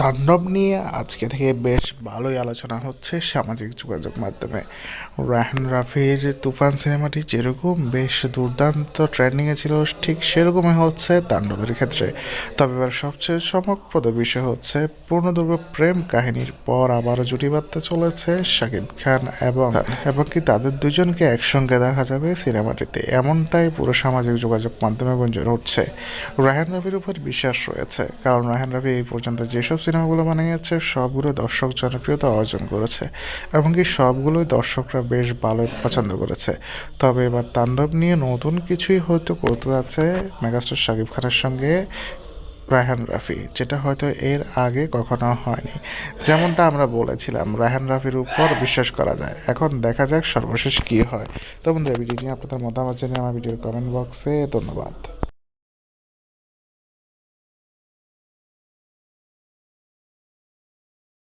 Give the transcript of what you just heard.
তাণ্ডব নিয়ে আজকে থেকে বেশ ভালোই আলোচনা হচ্ছে সামাজিক যোগাযোগ মাধ্যমে। রাহান রাফির তুফান সিনেমাটি যেরকম বেশ দুর্দান্ত ট্রেন্ডিংয়ে ছিল ঠিক সেরকমই হচ্ছে তাণ্ডবের ক্ষেত্রে। তবে এবার সবচেয়ে চমকপ্রদ বিষয় হচ্ছে পূর্ণদৈর্ঘ্য প্রেম কাহিনীর পর আবারও জুটি বাঁধতে চলেছে শাকিব খান এবং এবং কি তাদের দুজনকে একসঙ্গে দেখা যাবে সিনেমাটিতে। এমনটাই পুরো সামাজিক যোগাযোগ মাধ্যমে গুঞ্জন উঠছে। রাহান রাফির উপর বিশ্বাস রয়েছে কারণ রাহান রাফি এই পর্যন্ত যেসব সিনেমাগুলো মানে বানিয়েছে সবগুলো দর্শক জনপ্রিয়তা অর্জন করেছে এমনকি সবগুলোই দর্শকরা বেশ ভালো পছন্দ করেছে। তবে এবার তাণ্ডব নিয়ে নতুন কিছুই হয়তো করতে যাচ্ছে মেগাস্টার শাকিব খানের সঙ্গে রায়হান রাফি, যেটা হয়তো এর আগে কখনো হয়নি। যেমনটা আমরা বলেছিলাম, রায়হান রাফির উপর বিশ্বাস করা যায়। এখন দেখা যাক সর্বশেষ কী হয়। তো বন্ধুরা ভিডিওটি আপনাদের মতামত জানিয়ে আমার ভিডিওর কমেন্ট বক্সে ধন্যবাদ।